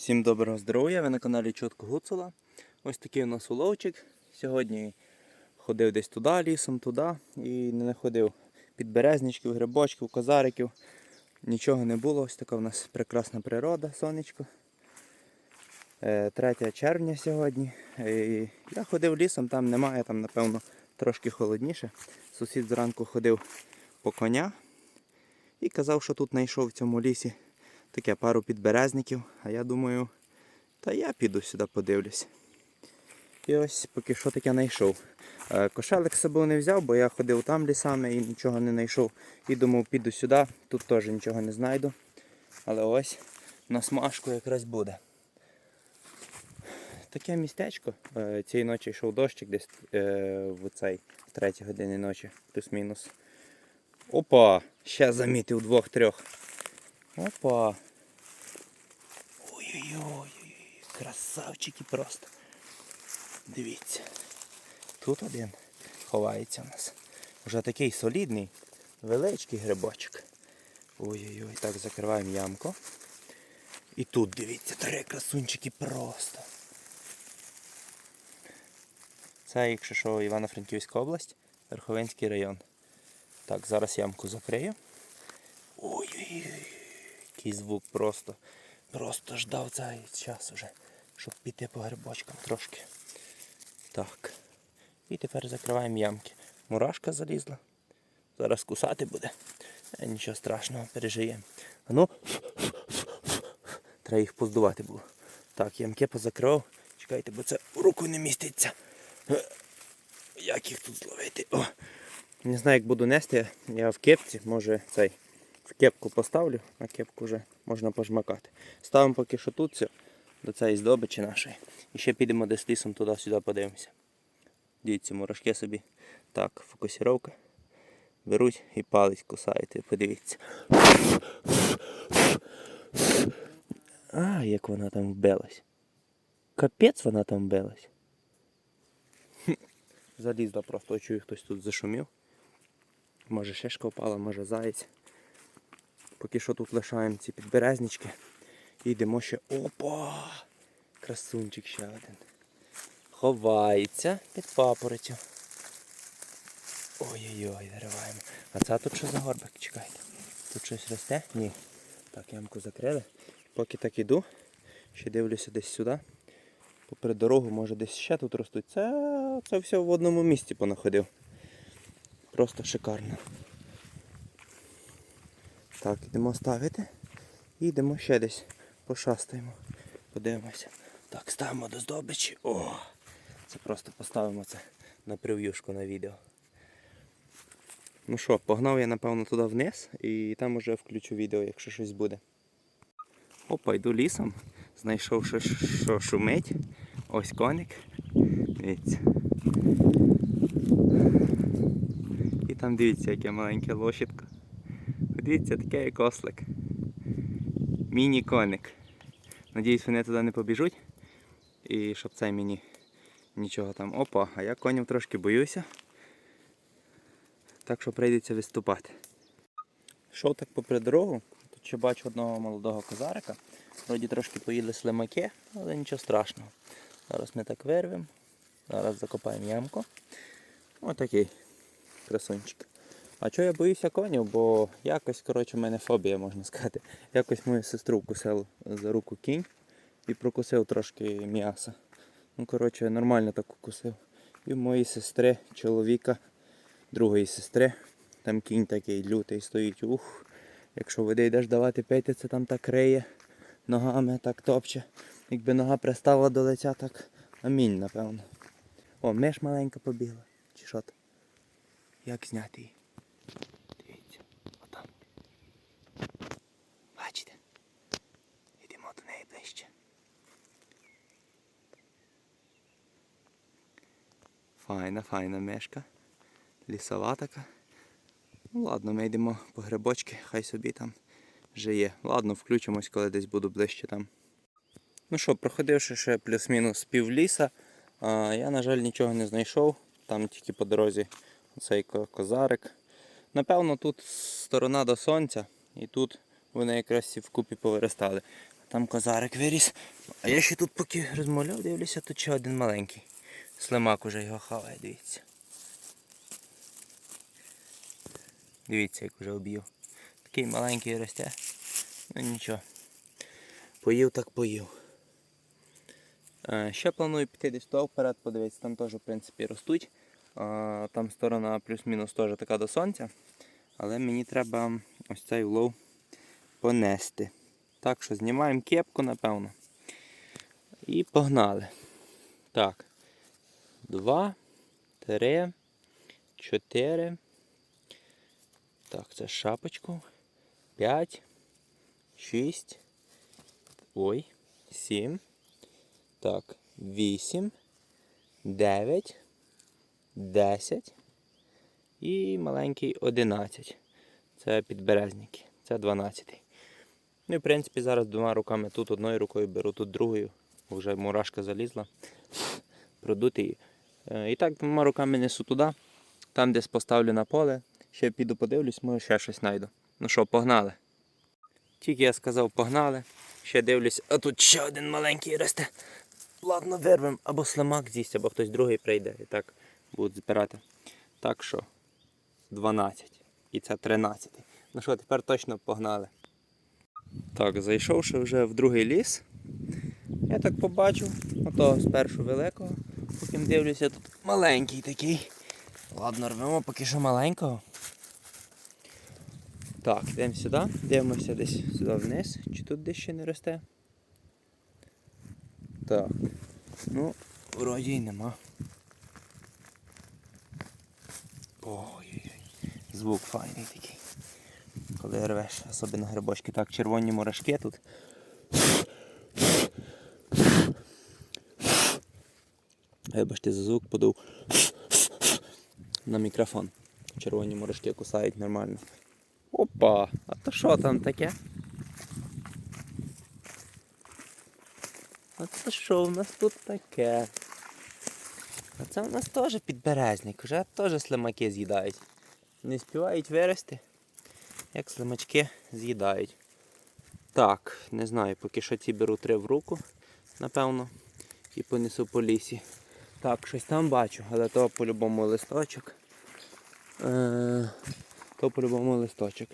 Всім доброго здоров'я! Ви на каналі Чотко Гуцула. Ось такий у нас уловчик. Сьогодні ходив десь туди, лісом, туди і не знаходив підберезничків, грибочків, козариків. Нічого не було. Ось така у нас прекрасна природа, сонечко. Е, 3 червня сьогодні. І я ходив лісом, там немає, там напевно трошки холодніше. Сусід зранку ходив по коня і казав, що тут знайшов в цьому лісі таке пару підберезників, а я думаю, та я піду сюди подивлюсь. І ось поки що таке знайшов. Е, Кошелик з собою не взяв, бо я ходив там лісами і нічого не знайшов. І думав, піду сюди, тут теж нічого не знайду. Але ось на смажку якраз буде. Таке містечко. Е, Цієї ночі йшов дощик десь е, в цей третій годині ночі, плюс-мінус. Опа! Ще замітив двох-трьох. Опа. Ой-ой-ой, красавчики просто. Дивіться. Тут один ховається у нас. Вже такий солідний, величкий грибочок. Ой-ой-ой, так закриваємо ямку. І тут дивіться, три красунчики просто. Це, якщо що, Івано-Франківська область, Верховинський район. Так, зараз ямку закрию. Ой-ой-ой, який звук просто. Просто ждав цей час уже, щоб піти по грибочкам трошки. Так. І тепер закриваємо ямки. Мурашка залізла. Зараз кусати буде. Е, Нічого страшного, пережиємо. А ну. Треба їх поздувати було. Так, ямки позакрив. Чекайте, бо це в руку не міститься. Е, Як їх тут зловити? О! Не знаю, як буду нести. Я в кепці, може цей кепку поставлю, а кепку вже можна пожмакати. Ставимо поки що тут все, до цієї здобичі нашої. І ще підемо десь лісом туди-сюди подивимося. Дивіться, мурашки собі. Так, фокусировка. Беруть і палець кусають, ви подивіться. А, як вона там вбилась. Капець вона там вбилась. Залізла просто, чую, хтось тут зашумів. Може шишка впала, може заєць. Поки що тут лишаємо ці підберезнички. І йдемо ще. Опа! Красунчик ще один. Ховається під папоротю. Ой-ой-ой, вириваємо. А це тут що за горбик? Чекайте. Тут щось росте? Ні. Так, ямку закрили. Поки так іду, ще дивлюся десь сюди. Попри дорогу, може десь ще тут ростуть. Це, це все в одному місці понаходив. Просто шикарно. Так, йдемо ставити. І йдемо ще десь. Пошастаємо. Подивимося. Так, ставимо до здобичі. О! Це просто поставимо це на прев'юшку на відео. Ну що, погнав я напевно туди вниз і там уже включу відео, якщо щось буде. Опа, йду лісом. Знайшов, що, що шумить. Ось коник. Дивіться. І там дивіться, яке маленьке лошадко. Дивіться, таке як ослик. Міні-коник. Надіюсь, вони туди не побіжуть. І щоб цей мені нічого там. Опа, а я конів трошки боюся. Так що прийдеться виступати. Йшов так попри дорогу. Тут ще бачу одного молодого козарика. Вроді трошки поїли слимаки, але нічого страшного. Зараз ми так вирвемо. Зараз закопаємо ямку. Отакий красунчик. А чого я боюся конів? Бо якось, коротше, в мене фобія, можна сказати. Якось мою сестру вкусив за руку кінь і прокусив трошки м'яса. Ну, коротше, нормально так укусив. І в моїй сестри, чоловіка, другої сестри, там кінь такий лютий стоїть. Ух, якщо води йдеш давати пити, це там так риє, ногами так топче. Якби нога пристала до лиця, так амінь, напевно. О, миш маленька побігла. Чи що? Як зняти її? Дивіться, отам. Бачите? Йдемо до неї ближче. Файна, файна мешка. Лісова така. Ну ладно, ми йдемо по грибочки, хай собі там жиє. Ладно, включимось, коли десь буду ближче там. Ну що, проходивши ще плюс-мінус пів ліса, я, на жаль, нічого не знайшов. Там тільки по дорозі цей козарик. Напевно, тут сторона до сонця і тут вони якраз всі вкупі повиростали. Там козарик виріс. А я ще тут поки розмовляв, дивлюся, тут ще один маленький. Слимак уже його хаває, дивіться. Дивіться, як вже об'їв. Такий маленький росте. Ну нічого. Поїв так поїв. Е, Ще планую піти десь туди вперед, подивитися, там теж в принципі ростуть. Там сторона плюс-мінус теж така до сонця. Але мені треба ось цей улов понести. Так що знімаємо кепку, напевно. І погнали. Так. Два, три, чотири. Так, це шапочку. П'ять, шість. Ой, сім. Так, вісім, дев'ять, десять і маленький одинадцять. Це підберезники. Це дванадцятий. Ну і в принципі зараз двома руками тут одною рукою беру, тут другою. Вже мурашка залізла. Продути її. І так двома руками несу туди. Там десь поставлю на поле. Ще піду подивлюсь, може ще щось знайду. Ну що, погнали. Тільки я сказав погнали. Ще дивлюсь, а тут ще один маленький росте. Ладно, вирвем, або слимак з'їсть, або хтось другий прийде і так будуть збирати. Так що 12. І це 13. Ну що, тепер точно погнали. Так, зайшовши вже в другий ліс, я так побачив, ото спершу великого, потім дивлюся, тут маленький такий. Ладно, рвемо поки що маленького. Так, йдемо сюди, дивимося десь сюди вниз, чи тут десь ще не росте. Так. Ну, вроді й нема. Ой-ой-ой. Звук файний такий. Коли рвеш, особливо грибочки. Так, червоні мурашки тут. Вибачте, за звук подув на мікрофон. Червоні мурашки кусають нормально. Опа! А то що там таке? А це що в нас тут таке? А це у нас теж підберезник, вже теж слимаки з'їдають. Не співають вирости, як слимачки з'їдають. Так, не знаю, поки що ці беру три в руку, напевно, і понесу по лісі. Так, щось там бачу, але то по-любому листочок. Е, то по-любому листочок.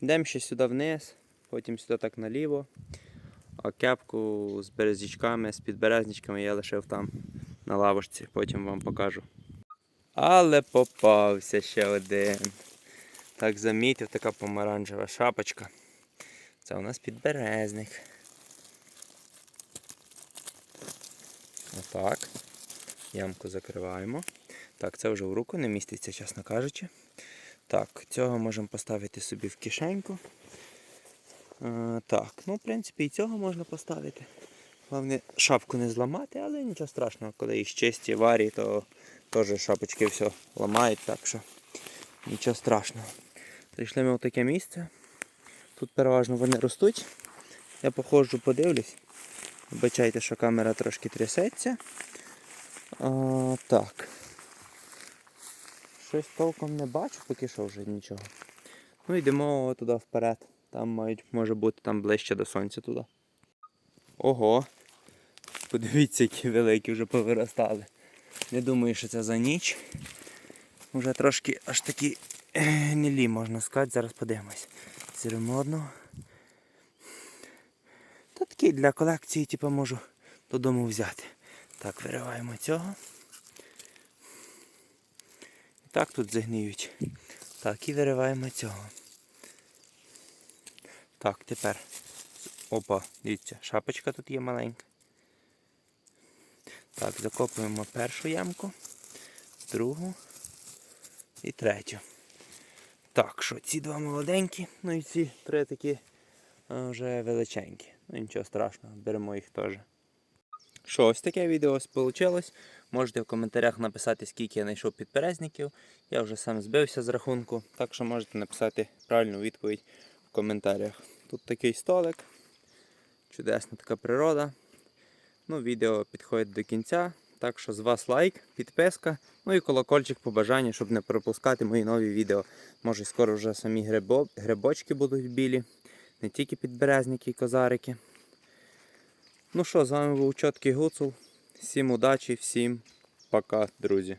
Йдемо ще сюди вниз, потім сюди так наліво. А кепку з березічками, з підберезничками я лишив там на лавочці, потім вам покажу. Але попався ще один. Так замітив, така помаранчева шапочка. Це у нас підберезник. Отак. Ямку закриваємо. Так, це вже в руку не міститься, чесно кажучи. Так, цього можемо поставити собі в кишеньку. Е, так, ну в принципі і цього можна поставити. Головне шапку не зламати, але нічого страшного, коли їх чисті варі, то теж шапочки все ламають, так що нічого страшного. Прийшли ми в таке місце. Тут переважно вони ростуть. Я походжу, подивлюсь. Вибачайте, що камера трошки трясеться. А, так. Щось толком не бачу, поки що вже нічого. Ну йдемо туди вперед. Там мають, може бути там ближче до сонця туди. Ого. Подивіться, які великі вже повиростали. Не думаю, що це за ніч. Вже трошки аж такі гнилі, можна сказати. Зараз подивимось. Зіримо одного. Та такий для колекції, типу, можу додому взяти. Так, вириваємо цього. І так тут загниють. Так, і вириваємо цього. Так, тепер. Опа, дивіться, шапочка тут є маленька. Так, закопуємо першу ямку, другу і третю. Так, що ці два молоденькі, ну і ці три такі вже величенькі. Ну нічого страшного, беремо їх теж. Що, ось таке відео вийшло. Можете в коментарях написати, скільки я знайшов підперезників. Я вже сам збився з рахунку, так що можете написати правильну відповідь в коментарях. Тут такий столик, чудесна така природа. Ну, Відео підходить до кінця. Так що з вас лайк, підписка, ну і колокольчик по бажанню, щоб не пропускати мої нові відео. Може скоро вже самі грибо, грибочки будуть білі. не тільки підберезники і козарики. Ну що, з вами був Чоткий Гуцул. Всім удачі, всім пока, друзі.